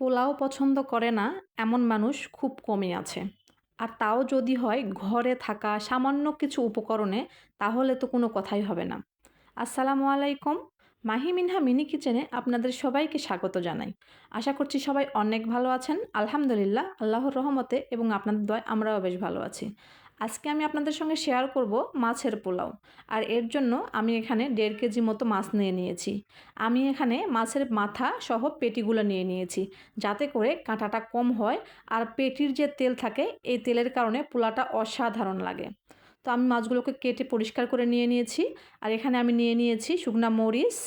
পোলাও পছন্দ করে না, এমন মানুষ খুব কমই আছে। আর তাও যদি হয় ঘরে থাকা সামান্য কিছু উপকরণে, তাহলে তো কোনো কথাই হবে না। আসসালামু আলাইকুম, মাহি মিনহা মিনি কিচেনে আপনাদের সবাইকে স্বাগত জানাই। আশা করছি সবাই অনেক ভালো আছেন। আলহামদুলিল্লাহ, আল্লাহর রহমতে এবং আপনাদের দয় আমরাও বেশ ভালো আছি। আজকে আমি আপনাদের সঙ্গে শেয়ার করব মাছের পোলাও। আর এর জন্য আমি এখানে দেড় কেজি মতো মাছ নিয়ে নিয়েছি। আমি এখানে মাছের মাথা সহ পেটিগুলো নিয়ে নিয়েছি, যাতে করে কাঁটাটা কম হয় আর পেটির যে তেল থাকে, এই তেলের কারণে পোলাটা অসাধারণ লাগে। তো আমি মাছগুলোকে কেটে পরিষ্কার করে নিয়ে নিয়েছি। আর এখানে আমি নিয়ে নিয়েছি শুকনা মরিচ,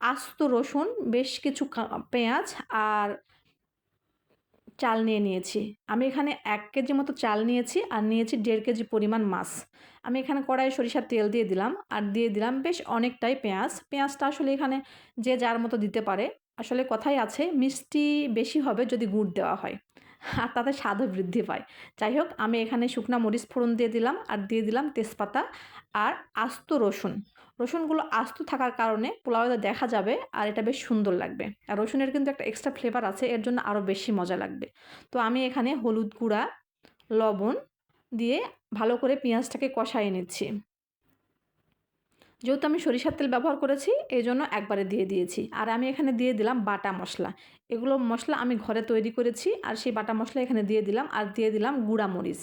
আস্ত রসুন, বেশ কিছু পেঁয়াজ আর চাল নিয়ে নিয়েছি। আমি এখানে এক কেজি মতো চাল নিয়েছি আর নিয়েছি দেড় কেজি পরিমাণ মাছ। আমি এখানে কড়াইয়ে সরিষার তেল দিয়ে দিলাম আর দিয়ে দিলাম বেশ অনেকটাই পেঁয়াজ। পেঁয়াজটা আসলে এখানে যে যার মতো দিতে পারে। আসলে কথাই আছে, মিষ্টি বেশি হবে যদি গুড় দেওয়া হয়। আর তাতে স্বাদও বৃদ্ধি পায়। যাই হোক আমি এখানে শুকনা মরিচ ফোড়ন দিয়ে দিলাম আর দিয়ে দিলাম তেজপাতা আর আস্ত রসুন। রসুনগুলো আস্ত থাকার কারণে পোলাওতে দেখা যাবে আর এটা বেশ সুন্দর লাগবে। আর রসুনের কিন্তু একটা এক্সট্রা ফ্লেভার আছে, এর জন্য আরও বেশি মজা লাগবে। তো আমি এখানে হলুদ গুঁড়া, লবণ দিয়ে ভালো করে পেঁয়াজটাকে কষাই নিচ্ছি। যেহেতু আমি সরিষার তেল ব্যবহার করেছি এই জন্য একবারে দিয়ে দিয়েছি। আর আমি এখানে দিয়ে দিলাম বাটা মশলা। এগুলো মশলা আমি ঘরে তৈরি করেছি, আর সেই বাটা মশলা এখানে দিয়ে দিলাম, আর দিয়ে দিলাম গুঁড়া মরিচ।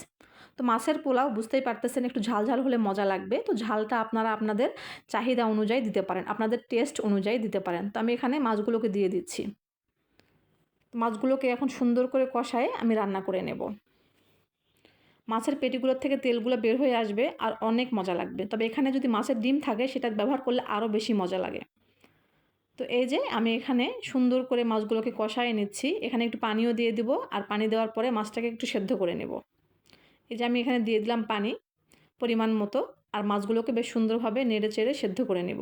তো মাছের পোলাও বুঝতেই পারতেছেন, একটু ঝাল ঝাল হলে মজা লাগবে। তো ঝালটা আপনারা আপনাদের চাহিদা অনুযায়ী দিতে পারেন, আপনাদের টেস্ট অনুযায়ী দিতে পারেন। তো আমি এখানে মাছগুলোকে দিয়ে দিচ্ছি। মাছগুলোকে এখন সুন্দর করে কষায় আমি রান্না করে নেব। মাছের পেটিগুলোর থেকে তেলগুলো বের হয়ে আসবে আর অনেক মজা লাগবে। তবে এখানে যদি মাছের ডিম থাকে, সেটা ব্যবহার করলে আরও বেশি মজা লাগে। তো এই যে আমি এখানে সুন্দর করে মাছগুলোকে কষায় নিচ্ছি। এখানে একটু পানিও দিয়ে দিব আর পানি দেওয়ার পরে মাছটাকে একটু সেদ্ধ করে নেব। এই যে আমি এখানে দিয়ে দিলাম পানি পরিমাণ মতো আর মাছগুলোকে বেশ সুন্দরভাবে নেড়ে চেড়ে সেদ্ধ করে নেব।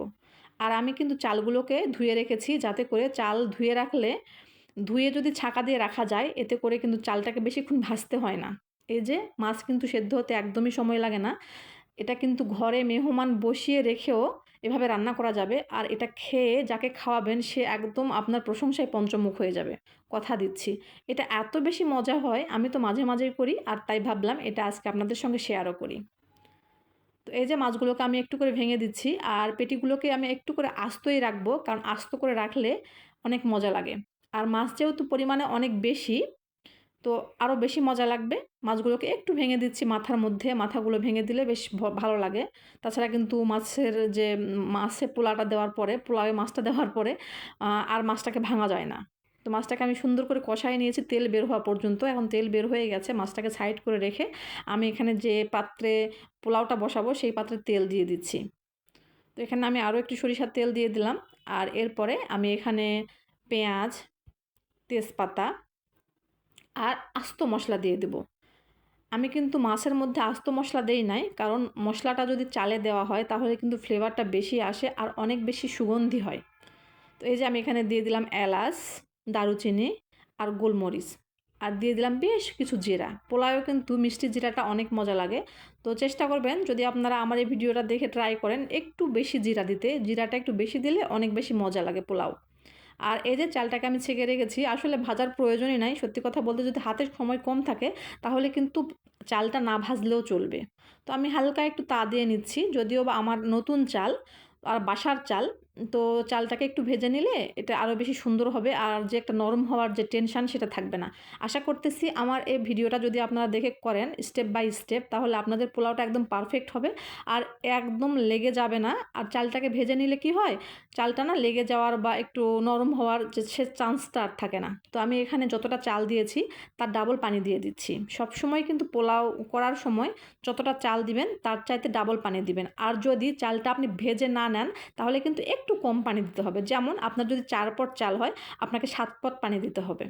আর আমি কিন্তু চালগুলোকে ধুয়ে রেখেছি যাতে করে চাল ধুয়ে রাখলে ধুয়ে যদি ছাকা দিয়ে রাখা যায়, এতে করে কিন্তু চালটাকে বেশিক্ষণ ভাজতে হয় না। এই যে মাছ কিন্তু সেদ্ধ হতে একদমই সময় লাগে না। এটা কিন্তু ঘরে মেহমান বসিয়ে রেখেও এভাবে রান্না করা যাবে। আর এটা খেয়ে যাকে খাওয়াবেন সে একদম আপনার প্রশংসায় পঞ্চমুখ হয়ে যাবে। কথা দিচ্ছি। এটা এত বেশি মজা হয়, আমি তো মাঝে মাঝেই করি আর তাই ভাবলাম এটা আজকে আপনাদের সঙ্গে শেয়ারও করি। তো এই যে মাছগুলোকে আমি একটু করে ভেঙে দিচ্ছি আর পেটিগুলোকে আমি একটু করে আস্তই রাখব। কারণ আস্ত করে রাখলে অনেক মজা লাগে। আর মাছ যেহেতু পরিমাণে অনেক বেশি তো আরও বেশি মজা লাগবে। মাছগুলোকে একটু ভেঙে দিচ্ছি মাথার মধ্যে। মাথাগুলো ভেঙে দিলে বেশ ভালো লাগে। তাছাড়া কিন্তু মাছের যে, মাছে পোলাটা দেওয়ার পরে, পোলাওয়ে মাছটা দেওয়ার পরে আর মাছটাকে ভাঙা যায় না। তো মাছটাকে আমি সুন্দর করে কষাই নিয়েছি, তেল বের হওয়া পর্যন্ত। এখন তেল বের হয়ে গেছে, মাছটাকে সাইড করে রেখে আমি এখানে যে পাত্রে পোলাওটা বসাবো, সেই পাত্রে তেল দিয়ে দিচ্ছি। তো এখানে আমি আরও একটু সরিষার তেল দিয়ে দিলাম। আর এরপরে আমি এখানে পেঁয়াজ, তেজপাতা আর আস্ত মশলা দিয়ে দেব। আমি কিন্তু মাছের মধ্যে আস্ত মশলা দেই নাই, কারণ মশলাটা যদি চালে দেওয়া হয়, তাহলে কিন্তু ফ্লেভারটা বেশি আসে আর অনেক বেশি সুগন্ধি হয়। তো এই যে আমি এখানে দিয়ে দিলাম এলাচ, দারুচিনি আর গোলমরিচ। আর দিয়ে দিলাম বেশ কিছু জিরা। পোলাও কিন্তু মিষ্টি জিরাটা অনেক মজা লাগে। তো চেষ্টা করবেন, যদি আপনারা আমার এই ভিডিওটা দেখে ট্রাই করেন, একটু বেশি জিরা দিতে। জিরাটা একটু বেশি দিলে অনেক বেশি মজা লাগে পোলাও। আর এই যে চালটাকে আমি ছেঁকে রেখেছি, আসলে ভাজার প্রয়োজনই নাই। সত্যি কথা বলতে যদি হাতের সময় কম থাকে, তাহলে কিন্তু চালটা না ভাজলেও চলবে। তো আমি হালকা একটু তা দিয়ে নিচ্ছি, যদিও বা আমার নতুন চাল, আর বাসার চাল তো চালটাকে একটু ভেজে নিলে এটা আরও বেশি সুন্দর হবে আর যে একটা নরম হওয়ার যে টেনশান সেটা থাকবে না। আশা করতেছি আমার এই ভিডিওটা যদি আপনারা দেখে করেন স্টেপ বাই স্টেপ তাহলে আপনাদের পোলাওটা একদম পারফেক্ট হবে। আর একদম লেগে যাবে না। আর চালটাকে ভেজে নিলে কি হয়? চালটা না লেগে যাওয়ার বা একটু নরম হওয়ার যে সে চান্সটা আর থাকে না। তো আমি এখানে যতটা চাল দিয়েছি, তার ডাবল পানি দিয়ে দিচ্ছি। সব সময় কিন্তু পোলাও করার সময় যতটা চাল দিবেন, তার চাইতে ডাবল পানি দিবেন। আর যদি চালটা আপনি ভেজে না নেন, তাহলে কিন্তু একটু কম পানি দিতে হবে। যেমন আপনার যদি চার পট চাল হয়, আপনাকে সাত পট পানি দিতে হবে।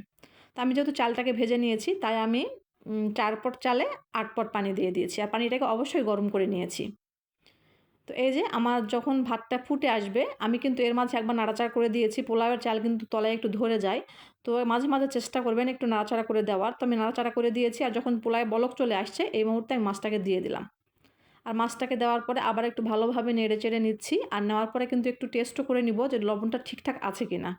তো আমি যেহেতু চালটাকে ভেজে নিয়েছি, তাই আমি চার পট চালে আট পট পানি দিয়ে দিয়েছি। আর পানিটাকে অবশ্যই গরম করে নিয়েছি। তো এই যে আমার যখন ভাতটা ফুটে আসবে, আমি কিন্তু এর মাঝে একবার নাড়াচাড়া করে দিয়েছি। পোলাওয়ের চাল কিন্তু তলায় একটু ধরে যায়। তো মাঝে মাঝে চেষ্টা করবেন একটু নাড়াচাড়া করে দেওয়ার। তো আমি নাড়াচাড়া করে দিয়েছি আর যখন পোলায় বলক চলে আসছে, এই মুহূর্তে আমি মাছটাকে দিয়ে দিলাম। আর মাছটাকে দেওয়ার পরে আবার একটু ভালোভাবে নেড়ে চেড়ে নিচ্ছি আর নেওয়ার পরে কিন্তু একটু টেস্টও করে নিব যে লবণটা ঠিকঠাক আছে কি না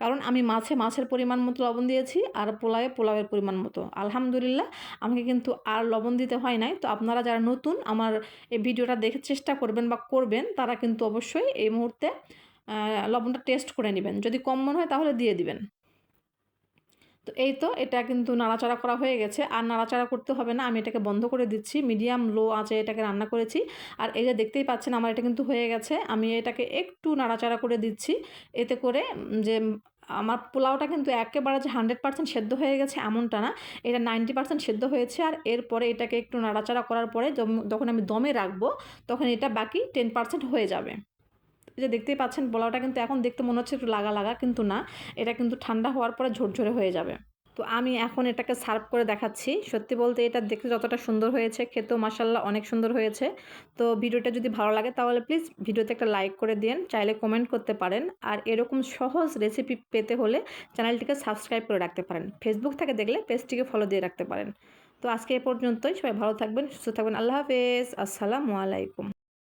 কারণ আমি মাছে মাছের পরিমাণ মতো লবণ দিয়েছি আর পোলাওয়ে পোলাওয়ের পরিমাণ মতো। আলহামদুলিল্লাহ, আমাকে কিন্তু আর লবণ দিতে হয় নাই। তো আপনারা যারা নতুন আমার এই ভিডিওটা দেখে চেষ্টা করবেন বা করবেন, তারা কিন্তু অবশ্যই এই মুহূর্তে লবণটা টেস্ট করে নেবেন। যদি কম মনে হয় তাহলে দিয়ে দিবেন। তো এই তো এটা কিন্তু নাড়াচাড়া করা হয়ে গেছে। আর নাড়াচাড়া করতে হবে না, আমি এটাকে বন্ধ করে দিচ্ছি। মিডিয়াম, লো আঁচে এটাকে রান্না করেছি। আর এই যে দেখতেই পাচ্ছেন আমার এটা কিন্তু হয়ে গেছে। আমি এটাকে একটু নাড়াচাড়া করে দিচ্ছি। এতে করে যে আমার পোলাওটা কিন্তু একেবারে যে হান্ড্রেড পার্সেন্ট সেদ্ধ হয়ে গেছে এমনটা না, এটা নাইনটি পার্সেন্ট সেদ্ধ হয়েছে। আর এরপরে এটাকে একটু নাড়াচাড়া করার পরে যখন আমি দমে রাখব, তখন এটা বাকি টেন পার্সেন্ট হয়ে যাবে। যে দেখতেই পাচ্ছেন পোলাওটা কিন্তু এখন দেখতে মনে হচ্ছে একটু লাগা লাগা, কিন্তু না। এটা কিন্তু ঠান্ডা হওয়ার পরে ঝরঝরে হয়ে যাবে। তো আমি এখন এটাকে সার্ভ করে দেখাচ্ছি। সত্যি বলতে এটা দেখতে যতটা সুন্দর হয়েছে, খেতেও মাসাল্লাহ অনেক সুন্দর হয়েছে। তো ভিডিওটা যদি ভালো লাগে তাহলে প্লিজ ভিডিওতে একটা লাইক করে দিন চাইলে কমেন্ট করতে পারেন। আর এরকম সহজ রেসিপি পেতে হলে চ্যানেলটিকে সাবস্ক্রাইব করে রাখতে পারেন। ফেসবুক থেকে দেখলে পেজটিকে ফলো দিয়ে রাখতে পারেন। তো আজকে এ পর্যন্তই। সবাই ভালো থাকবেন, সুস্থ থাকবেন। আল্লাহ হাফেজ। আসসালামু আলাইকুম।